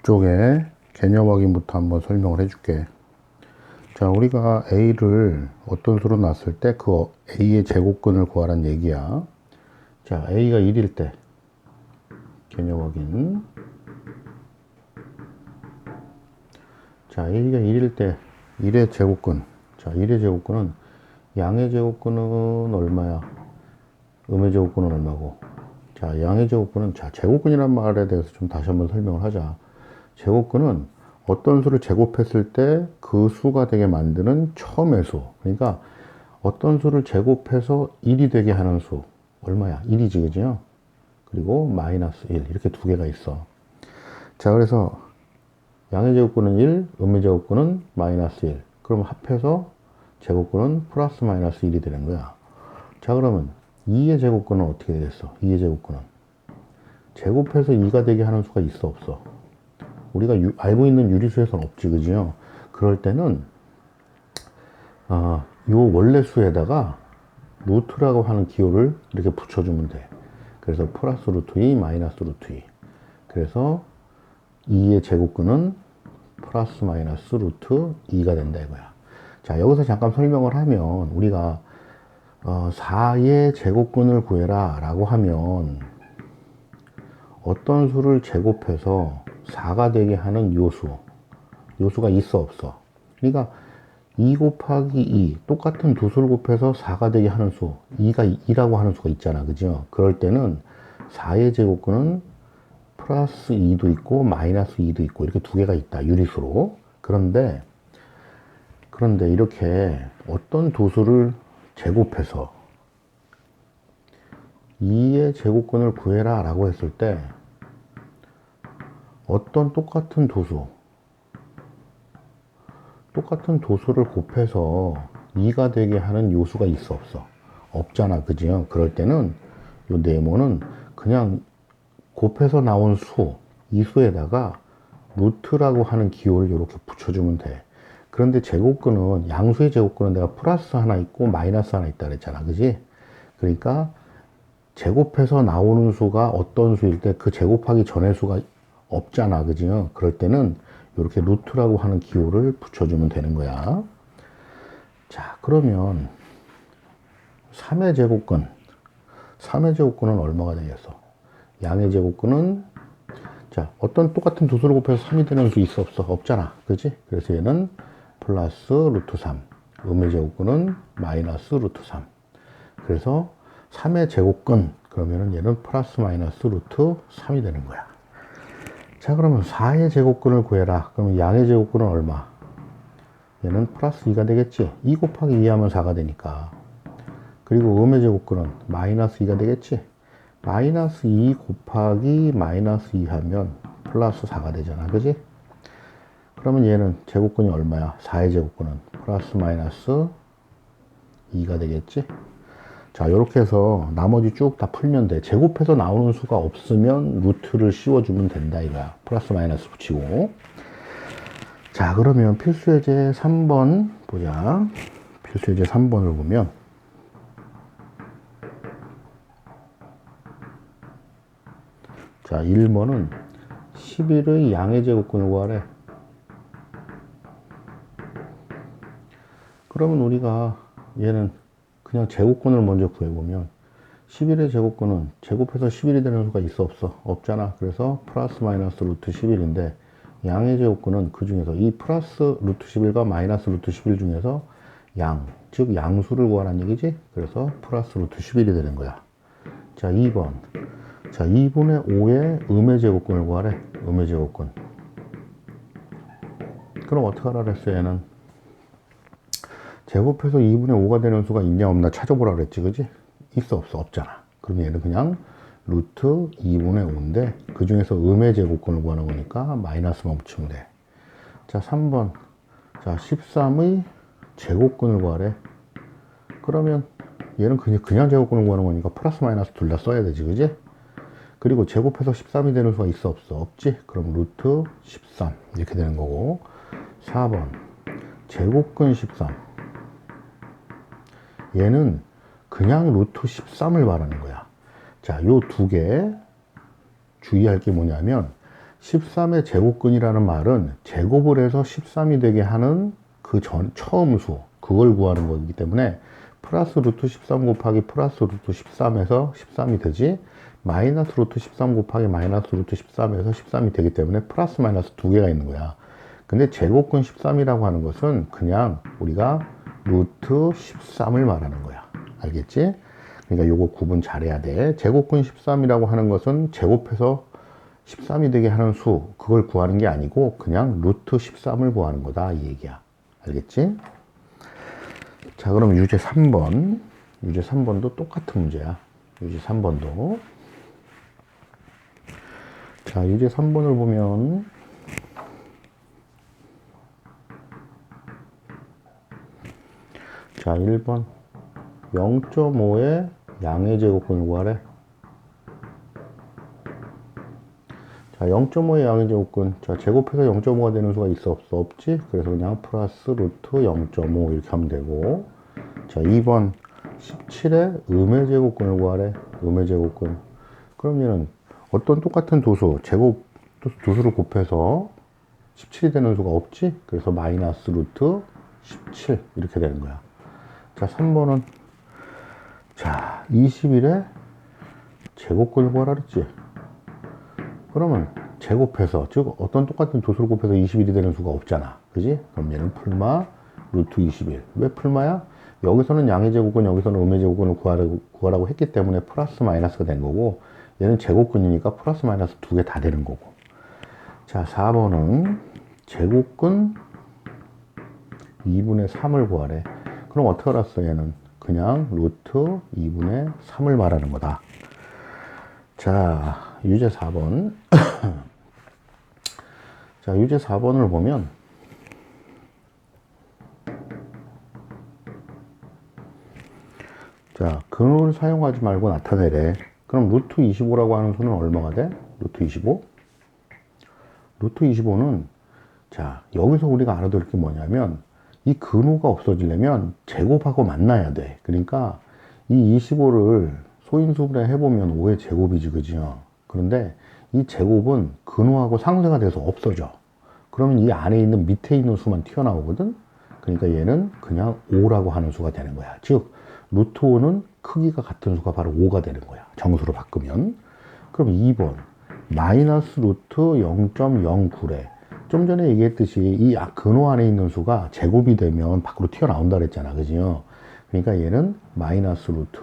그쪽에 개념 확인부터 한번 설명을 해줄게. 자, 우리가 A를 어떤 수로 놨을 때 그 A의 제곱근을 구하란 얘기야. 자, A가 1일 때 개념 확인. 자, A가 1일 때 1의 제곱근. 자, 1의 제곱근은 양의 제곱근은 얼마야? 음의 제곱근은 얼마고? 자, 양의 제곱근은 자, 제곱근이란 말에 대해서 좀 다시 한번 설명을 하자. 제곱근은 어떤 수를 제곱했을 때 그 수가 되게 만드는 처음의 수. 그러니까 어떤 수를 제곱해서 1이 되게 하는 수. 얼마야? 1이지, 그죠? 그리고 마이너스 1. 이렇게 두 개가 있어. 자, 그래서 양의 제곱근은 1, 음의 제곱근은 마이너스 1. 그럼 합해서 제곱근은 플러스 마이너스 1이 되는 거야. 자, 그러면 2의 제곱근은 어떻게 되겠어? 2의 제곱근은. 제곱해서 2가 되게 하는 수가 있어, 없어? 우리가 유, 알고 있는 유리수에서는 없지, 그지요? 그럴 때는, 어, 요 원래 수에다가 루트라고 하는 기호를 이렇게 붙여주면 돼. 그래서 플러스 루트 2, 마이너스 루트 2. 그래서 2의 제곱근은 플러스 마이너스 루트 2가 된다 이거야. 자, 여기서 잠깐 설명을 하면 우리가 어, 4의 제곱근을 구해라 라고 하면 어떤 수를 제곱해서 4가 되게 하는 요수, 요수가 있어 없어. 그러니까 2 곱하기 2 똑같은 두 수를 곱해서 4가 되게 하는 수 2가 2라고 하는 수가 있잖아. 그죠? 그럴 때는 4의 제곱근은 플러스 2도 있고 마이너스 2도 있고 이렇게 두 개가 있다 유리수로. 그런데 그런데 이렇게 어떤 두 수를 제곱해서 2의 제곱근을 구해라 라고 했을 때 어떤 똑같은 도수 똑같은 도수를 곱해서 2가 되게 하는 요수가 있어 없어? 없잖아 그지요? 그럴 때는 요 네모는 그냥 곱해서 나온 수, 이 수에다가 루트라고 하는 기호를 이렇게 붙여주면 돼. 그런데 제곱근은 양수의 제곱근은 내가 플러스 하나 있고 마이너스 하나 있다 그랬잖아. 그지? 그러니까 제곱해서 나오는 수가 어떤 수일 때 그 제곱하기 전의 수가 없잖아. 그지요? 그럴 때는 이렇게 루트라고 하는 기호를 붙여주면 되는 거야. 자, 그러면 3의 제곱근. 3의 제곱근은 얼마가 되겠어? 양의 제곱근은 자, 어떤 똑같은 두 수를 곱해서 3이 되는 수 있어 없어? 없잖아. 그지? 그래서 얘는 플러스 루트 3. 음의 제곱근은 마이너스 루트 3. 그래서 3의 제곱근 그러면은 얘는 플러스 마이너스 루트 3이 되는 거야. 자, 그러면 4의 제곱근을 구해라. 그러면 양의 제곱근은 얼마? 얘는 플러스 2가 되겠지? 2 곱하기 2 하면 4가 되니까. 그리고 음의 제곱근은 마이너스 2가 되겠지? 마이너스 2 곱하기 마이너스 2 하면 플러스 4가 되잖아. 그지? 그러면 얘는 제곱근이 얼마야? 4의 제곱근은 플러스 마이너스 2가 되겠지? 자, 이렇게 해서 나머지 쭉 다 풀면 돼. 제곱해서 나오는 수가 없으면 루트를 씌워주면 된다, 이거야. 플러스 마이너스 붙이고. 자, 그러면 필수예제 3번 보자. 필수예제 3번을 보면. 자, 1번은 11의 양의 제곱근을 구하래. 그러면 우리가 얘는 그냥 제곱근을 먼저 구해보면 11의 제곱근은 제곱해서 11이 되는 수가 있어 없어? 없잖아. 그래서 플러스 마이너스 루트 11인데 양의 제곱근은 그 중에서 이 플러스 루트 11과 마이너스 루트 11 중에서 양, 즉 양수를 구하라는 얘기지? 그래서 플러스 루트 11이 되는 거야. 자, 2번. 자, 2분의 5의 음의 제곱근을 구하래. 음의 제곱근. 그럼 어떻게 하라 그랬어, 얘는? 제곱해서 2분의 5가 되는 수가 있냐 없나 찾아보라 그랬지 그지? 있어 없어 없잖아 그럼 얘는 그냥 루트 2분의 5인데 그 중에서 음의 제곱근을 구하는 거니까 마이너스만 붙이면 돼자 3번 자 13의 제곱근을 구하래 그러면 얘는 그냥, 그냥 제곱근을 구하는 거니까 플러스 마이너스 둘 다 써야 되지 그지? 그리고 제곱해서 13이 되는 수가 있어 없어? 없지? 그럼 루트 13 이렇게 되는 거고 4번 제곱근 13 얘는 그냥 루트 13을 말하는 거야. 자, 요 두 개 주의할 게 뭐냐면 13의 제곱근이라는 말은 제곱을 해서 13이 되게 하는 그 전, 처음 수, 그걸 구하는 거기 때문에 플러스 루트 13 곱하기 플러스 루트 13에서 13이 되지 마이너스 루트 13 곱하기 마이너스 루트 13에서 13이 되기 때문에 플러스 마이너스 두 개가 있는 거야. 근데 제곱근 13이라고 하는 것은 그냥 우리가 루트 13을 말하는 거야. 알겠지? 그러니까 요거 구분 잘해야 돼. 제곱근 13이라고 하는 것은 제곱해서 13이 되게 하는 수, 그걸 구하는 게 아니고 그냥 루트 13을 구하는 거다. 이 얘기야. 알겠지? 자, 그럼 유제 3번. 유제 3번도 똑같은 문제야. 유제 3번도. 자, 유제 3번을 보면 자, 1번 0.5의 양의 제곱근을 구하래. 자, 0.5의 양의 제곱근. 자, 제곱해서 0.5가 되는 수가 있어, 없어? 없지? 그래서 그냥 플러스 루트 0.5 이렇게 하면 되고. 자, 2번 17의 음의 제곱근을 구하래. 음의 제곱근. 그럼 얘는 어떤 똑같은 도수, 제곱 도- 도수를 곱해서 17이 되는 수가 없지? 그래서 마이너스 루트 17 이렇게 되는 거야. 자, 3번은 자, 21에 제곱근을 구하라 그랬지? 그러면 제곱해서 즉 어떤 똑같은 도수를 곱해서 21이 되는 수가 없잖아. 그지? 그럼 얘는 풀마 루트 21. 왜 풀마야? 여기서는 양의 제곱근, 여기서는 음의 제곱근을 구하라고, 구하라고 했기 때문에 플러스 마이너스가 된 거고 얘는 제곱근이니까 플러스 마이너스 두 개 다 되는 거고. 자, 4번은 제곱근 2분의 3을 구하래. 그럼 어떻게 알았어, 얘는? 그냥 루트 2분의 3을 말하는 거다. 자, 유제 4번. 자, 유제 4번을 보면, 자, 근호를 사용하지 말고 나타내래. 그럼 루트 25라고 하는 수는 얼마가 돼? 루트 25? 루트 25는 자, 여기서 우리가 알아둘 게 뭐냐면 이 근호가 없어지려면 제곱하고 만나야 돼. 그러니까 이 25를 소인수분해 해보면 5의 제곱이지, 그죠? 그런데 이 제곱은 근호하고 상쇄가 돼서 없어져. 그러면 이 안에 있는 밑에 있는 수만 튀어나오거든? 그러니까 얘는 그냥 5라고 하는 수가 되는 거야. 즉, 루트 5는 크기가 같은 수가 바로 5가 되는 거야. 정수로 바꾸면. 그럼 2번. 마이너스 루트 0.09래. 좀 전에 얘기했듯이 이 아- 근호 안에 있는 수가 제곱이 되면 밖으로 튀어나온다 그랬잖아. 그죠? 그러니까 얘는 마이너스 루트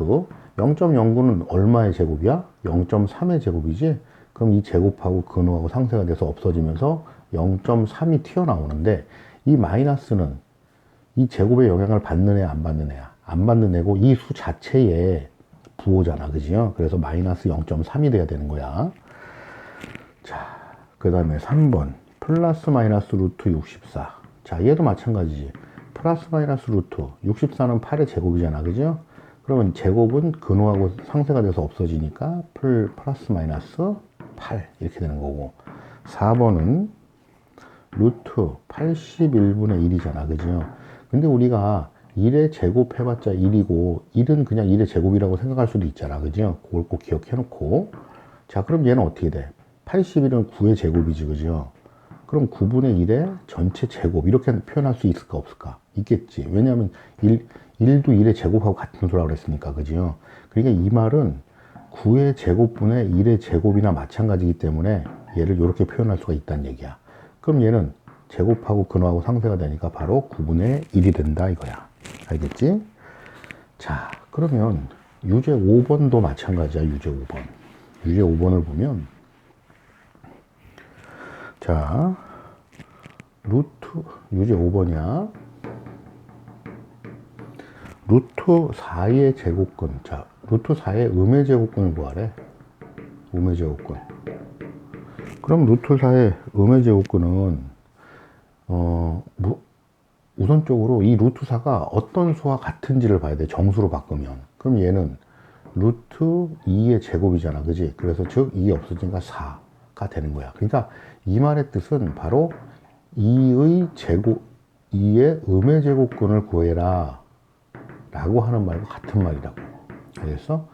0.09는 얼마의 제곱이야? 0.3의 제곱이지? 그럼 이 제곱하고 근호하고 상쇄가 돼서 없어지면서 0.3이 튀어나오는데 이 마이너스는 이 제곱의 영향을 받는 애, 안 받는 애야? 안 받는 애고 이 수 자체에 부호잖아. 그지요? 그래서 마이너스 0.3이 돼야 되는 거야. 자, 그 다음에 3번. 플러스 마이너스 루트 64. 자, 얘도 마찬가지지. 플러스 마이너스 루트. 64는 8의 제곱이잖아. 그죠? 그러면 제곱은 근호하고 상쇄가 돼서 없어지니까 플, 플러스 마이너스 8. 이렇게 되는 거고. 4번은 루트 81분의 1이잖아. 그죠? 근데 우리가 1의 제곱 해봤자 1이고 1은 그냥 1의 제곱이라고 생각할 수도 있잖아. 그죠? 그걸 꼭 기억해 놓고. 자, 그럼 얘는 어떻게 돼? 81은 9의 제곱이지. 그죠? 그럼 9분의 1의 전체 제곱 이렇게 표현할 수 있을까 없을까? 있겠지. 왜냐하면 1, 1도 1의 제곱하고 같은 수라고 그랬으니까. 그죠? 그러니까 이 말은 9의 제곱분의 1의 제곱이나 마찬가지이기 때문에 얘를 이렇게 표현할 수가 있다는 얘기야. 그럼 얘는 제곱하고 근호하고 상쇄가 되니까 바로 9분의 1이 된다 이거야. 알겠지? 자, 그러면 유제 5번도 마찬가지야. 유제 5번. 유제 5번을 보면 자, 루트 유제 5번이야. 루트 4의 제곱근. 자, 루트 4의 음의 제곱근을 구하래. 음의 제곱근. 그럼 루트 4의 음의 제곱근은 어, 뭐, 우선적으로 이 루트 4가 어떤 수와 같은지를 봐야 돼. 정수로 바꾸면. 그럼 얘는 루트 2의 제곱이잖아. 그지? 그래서 즉 2 없어지니까 4 가 되는 거야. 그러니까 이 말의 뜻은 바로 2의 제곱, 2의 음의 제곱근을 구해라. 라고 하는 말과 같은 말이라고. 알겠어?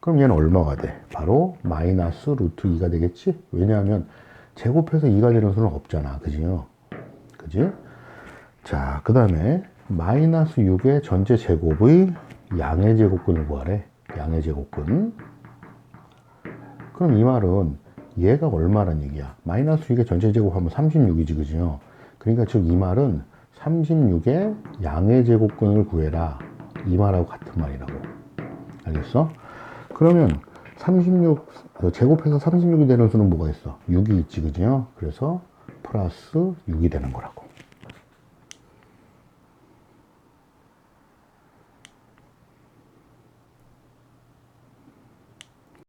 그럼 얘는 얼마가 돼? 바로 마이너스 루트 2가 되겠지? 왜냐하면 제곱해서 2가 되는 수는 없잖아. 그지요? 그지? 자, 그 다음에 마이너스 6의 전체 제곱의 양의 제곱근을 구하래. 양의 제곱근. 그럼 이 말은 얘가 얼마란 얘기야? 마이너스 6의 전체 제곱하면 36이지, 그지요? 그러니까 즉 이 말은 36의 양의 제곱근을 구해라. 이 말하고 같은 말이라고. 알겠어? 그러면 36, 어, 제곱해서 36이 되는 수는 뭐가 있어? 6이 있지, 그지요? 그래서 플러스 6이 되는 거라고.